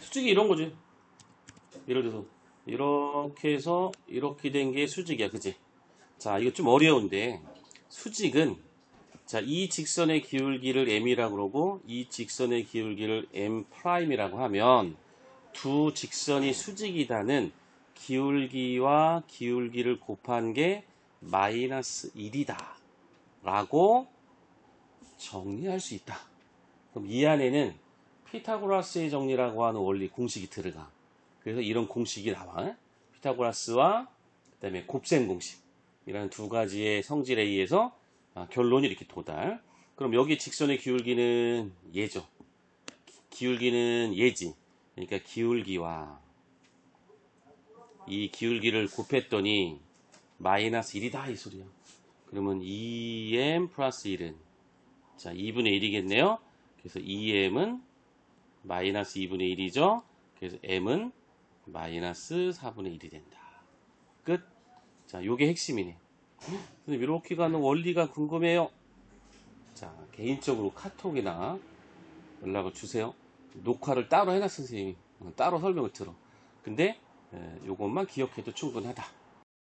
수직이 이런 거지. 예를 들어서 이렇게 해서 이렇게 된 게 수직이야, 그지? 자, 이거 좀 어려운데 수직은 자, 이 직선의 기울기를 m이라고 그러고 이 직선의 기울기를 m 프라임이라고 하면 두 직선이 수직이다는 기울기와 기울기를 곱한 게 마이너스 1이다 라고 정리할 수 있다. 그럼 이 안에는 피타고라스의 정리라고 하는 원리 공식이 들어가. 그래서 이런 공식이 나와. 피타고라스와 그다음에 곱셈 공식이라는 두 가지의 성질에 의해서 아, 결론이 이렇게 도달. 그럼 여기 직선의 기울기는 얘죠. 기울기는 얘지. 그러니까 기울기와 이 기울기를 곱했더니 마이너스 1이다 이 소리야. 그러면 2m 플러스 1은 자 2분의 1이겠네요. 그래서 2m은 마이너스 2분의 1이죠. 그래서 m은 마이너스 4분의 1이 된다. 끝. 자, 요게 핵심이네. 근데 이렇게 가는 원리가 궁금해요. 자, 개인적으로 카톡이나 연락을 주세요. 녹화를 따로 해놨어, 선생님이. 어, 따로 설명을 들어. 근데 에, 요것만 기억해도 충분하다.